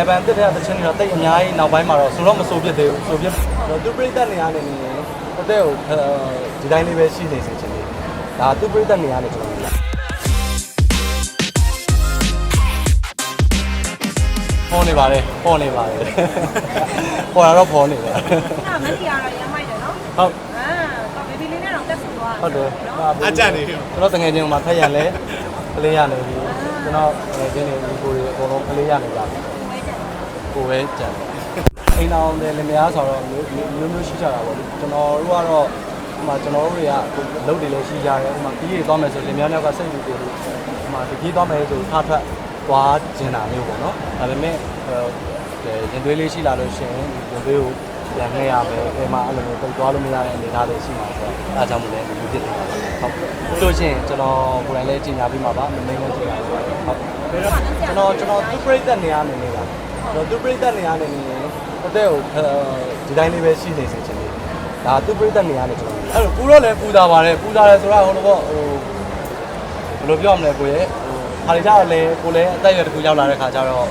Evan တက်တဲ့တချင်းတွေတော့တိတ်အများကြီးနောက်ပိုင်းမှာတော့ဆိုတော့မဆိုဖြစ်သေးဘူးဆိုဖြစ်တော့သူပြိတ္တနေရနေနေဟိုတဲ့ကိုဒီတိုင်းလေးပဲရှိနေစေချင်တယ်ဒါသူပြိတ္တနေရနေကျွန်တော်ပေါ်နေပါတယ်ပေါ်နေပါတယ်ပေါ်လာတော့ပေါ်နေတယ်အဲ့မစီရတော့ရမ်းမိုက်တယ်နော်ဟုတ်အာတော့ဘေဘီလေးနဲ့တော့တက်ဆူသွားဟုတ်တယ်အကြံနေပြီကျွန်တော်တငယ်ချင်းကမှဖက်ရန်လဲကလေးရနေပြီကျွန်တော်ငယ်ချင်းတွေဒီကိုတွေအကုန်လုံးကလေးရနေကြပြီ ကိုပဲကြံအိမ်အောင်တယ်လင်မယားဆိုတော့မျိုးမျိုးမျိုးရှိကြတာပေါ့လေကျွန်တော်တို့ကတော့ဟိုမှာကျွန်တော်တို့တွေကလုတ်တွေလည်းရှိကြတယ်ဟိုမှာပြီးရသွားမယ်ဆိုလင်မယားနောက်ကစိတ်ယူကိုဟိုမှာတကြီးသွားမယ်ဆိုထားထွက်သွားကျင်တာမျိုးပေါ့နော်ဒါပေမဲ့ရင်သွေးလေးရှိလာလို့ရှိရင်ရင်သွေးကိုပြန်ခဲ့ရမယ်အဲမှာအဲ့လိုမျိုးပိတ်သွားလို့မရတဲ့အနေအထားတွေရှိမှာဆိုတော့အဲအကြောင်းမို့လဲဒီလိုဖြစ်နေတာပါဟုတ်လို့ရှိရင်ကျွန်တော်ကိုယ်တိုင်လည်းကြီးညာပြီးမှာပါမမင်းလည်းကြီးညာပြီးပါဟုတ်ကျွန်တော်ကျွန်တော်သူပြိတ္တနေရနေနေတာကျွန် တော်သူပြိတ္တနေရနေနေဟိုတဲ့ကိုဒီတိုင်းလေးပဲရှိနေစေချင်တယ်ဒါသူပြိတ္တနေရနေကျွန်တော်အဲ့လိုပူတော့လည်းပူတာပါတယ်ပူတာလည်းဆိုတော့ဟိုလိုပေါ့ဟိုဘယ်လိုပြောရမလဲကိုရဲ့ဟိုခါလေးကျတော့လေကိုလည်းအသက်အရွယ်တစ်ခုရောက်လာတဲ့ခါကျတော့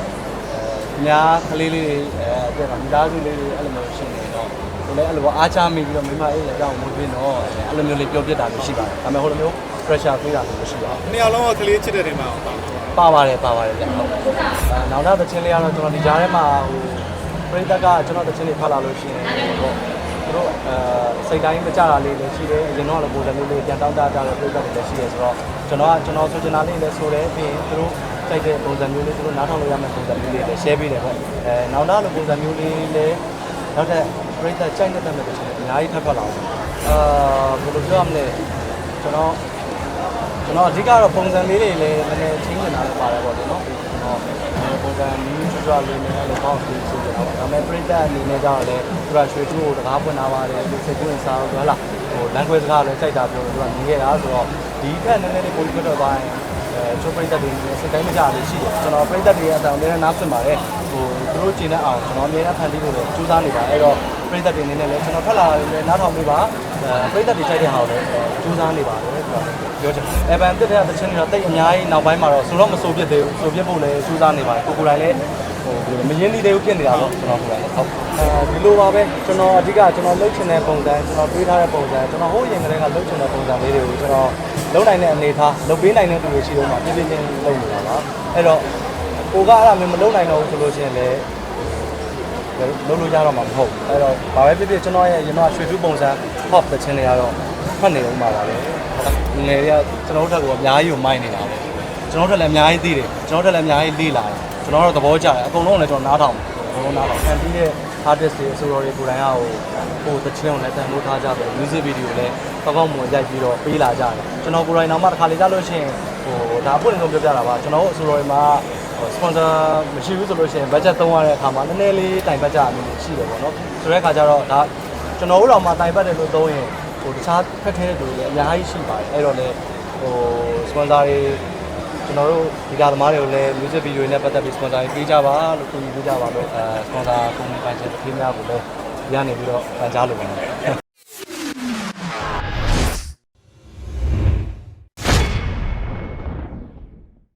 အများကလေးလေးတွေအဲအဲ့တော့မိသားစုလေးတွေအဲ့လိုမျိုးရှိနေတော့ကိုလည်းအဲ့လိုပေါ့အားချမိပြီးတော့မိမအေးအကြောင်းမွေးပြင်းတော့အဲ့လိုမျိုးလေးပြောပြတာမျိုးရှိပါတယ်ဒါပေမဲ့ဟိုလိုမျိုး pressure ပေးတာမျိုးမရှိပါဘူးနှစ်ယောက်လုံးကကလေးချစ်တဲ့နေမှာပါပါပါတယ်ပါပါတယ်ဗျဟုတ်အဲနောက်နောက်တစ်ချင်းလေးကတော့ကျွန်တော်ဒီကြားထဲမှာဟိုပရိသတ်ကကျွန်တော်တစ်ချင်းလေးဖတ်လာလို့ရှိရင်ဟိုသူတို့အဲစိတ်တိုင်းမကြတာလေးလည်းရှိတယ်အရင်တော့လည်းပုံစံမျိုးလေးပြန်တောင်းတကြတဲ့ပရိသတ်တွေလည်းရှိတယ်ဆိုတော့ကျွန်တော်ကကျွန်တော်ဆိုချင်တာလေးလည်းဆိုတယ်ပြီးရင်သူတို့စိတ်တဲ့ပုံစံမျိုးလေးသူတို့နားထောင်လို့ရမယ့်ပုံစံမျိုးလေးလည်း share ပေးတယ်ပေါ့အဲနောက်နောက်လိုပုံစံမျိုးလေးလည်းနောက်ထပ်ပရိသတ်ကြိုက်တဲ့တဲ့တစ်ချင်းအများကြီးထပ်ထွက်လာအောင်အာဘယ်လိုပြောရမလဲကျွန်တော် ကျွန်တော်အဓိကတော့ပုံစံလေးတွေလည်းနည်းနည်းချင်းနေတာလည်းပါတယ်ပေါ့လေနော်ကျွန်တော်ပုံစံနည်းကျွတ်လေးနဲ့လည်းပေါ့ပြီးဆိုကြတော့ဒါပေမဲ့ပရိသတ်အနေနဲ့ကြောက်လည်းသူကရွှေတူကိုတကားဖွင့်လာပါတယ်ဒီစိတ်ကူးစားတော့ဟုတ်လားဟို language စကားလည်းစိုက်တာပြောလို့သူကနေခဲ့တာဆိုတော့ဒီဖက်နည်းနည်းလေးပိုပြီးတော့သွားရင်အဲချိုးပရိသတ်တွေနဲ့စိတ်တိုင်းမကြလေးရှိတယ်ကျွန်တော်ပရိသတ်တွေရဲ့အတောင်နဲ့နားဆွင့်ပါတယ်ဟိုသူတို့ကျင်တဲ့အောင်ကျွန်တော်အမြဲတမ်းဖန်တီးဖို့လည်းကြိုးစားနေတာအဲ့တော့ပရိသတ်တွေအနေနဲ့လည်းကျွန်တော်ဖက်လာလည်းနားထောင်ပေးပါအဲ ပရိသတ်တွေစိုက်တဲ့ဟာကိုလည်းကြိုးစားနေပါတယ်ဆိုတော့ပြောချင်တယ်။ Evan တက်တဲ့တချင်းတွေတော့တိတ်အများကြီးနောက်ပိုင်းမှာတော့ဆိုတော့မဆိုပြစ်သေးဘူး။ဆိုပြစ်ဖို့လည်းစူးစမ်းနေပါတယ်။ကိုကိုယ်တိုင်လည်းဟိုဘယ်လိုလဲမရင်းနှီးသေးဘူးဖြစ်နေတာတော့ကျွန်တော်ကိုယ်တိုင်လည်းဟုတ်။အဲဒီလိုပါပဲကျွန်တော်အဓိကကျွန်တော်လှုပ်ချင်တဲ့ပုံစံကျွန်တော်တွေးထားတဲ့ပုံစံကျွန်တော်ဟိုးရင်ကလေးကလှုပ်ချင်တဲ့ပုံစံလေးတွေကိုကျွန်တော်လုံနိုင်တဲ့အနေထားလုပ်ပေးနိုင်တဲ့သူတွေရှိတော့မှပြပြချင်းလုပ်နေတာပါ။အဲ့တော့ကိုကအဲ့ဒါမျိုးမလုပ်နိုင်တော့ဘူးဆိုလို့ရှိရင်လည်းလုံးလို့ရတော့မှာမဟုတ်အဲ့တော့ဘာပဲဖြစ်ဖြစ်ကျွန်တော်ရဲ့ရင်တော့ရွှေထူးပုံစံ pop တခြင်းတွေကတော့ဖတ်နေတော့မှာပါပဲငယ်တွေကကျွန်တော်တို့ထက်ကအများကြီးကိုမိုက်နေတာပဲကျွန်တော်တို့ထက်လည်းအများကြီးသိတယ်ကျွန်တော်တို့ထက်လည်းအများကြီးလေ့လာတယ်ကျွန်တော်တို့သဘောကျတယ်အကုန်လုံးလည်းကျွန်တော်နားထောင်အကုန်လုံးနားထောင်ခံပြီးတဲ့ artist တွေအဆိုတော်တွေကိုယ်တိုင်ကဟိုဟိုတခြင်းကိုလည်းတန်ဖိုးထားကြတယ် music video လည်းကောက်ကောက်မွန်ရိုက်ပြီးတော့ပေးလာကြတယ်ကျွန်တော်ကိုယ်တိုင်နောက်မှတစ်ခါလေကြာလို့ရှိရင်ဟိုဒါအပွင့်ဆုံးပြောပြတာပါကျွန်တော်တို့အဆိုတော်တွေမှာ sponsor မရှိဘူးဆိုလို့ရှိရင် budget သုံးရတဲ့အခါမှာနည်းနည်းလေးတိုင်ပတ်ကြအမျိုးရှိတယ်ပေါ့နော်ဆိုတဲ့အခါကျတော့ဒါ ကျွန်တော်တို့တော့မှတိုင်ပတ်တယ်လို့သုံးရင်ဟိုတခြားခက်ခဲတဲ့လူတွေလည်းအများကြီးရှိပါတယ်အဲ့တော့လေဟို sponsor တွေကျွန်တော်တို့ဒီကသမားတွေကိုလည်း music video တွေနဲ့ပတ်သက်ပြီး sponsor တွေပေးကြပါလို့ကူညီပေးကြပါလို့အဲ sponsor ကုမ္ပဏီပိုင်ရှင်တစ်ခေတ်များကိုလည်းရနေပြီးတော့ပန်ကြားလိုပါတယ်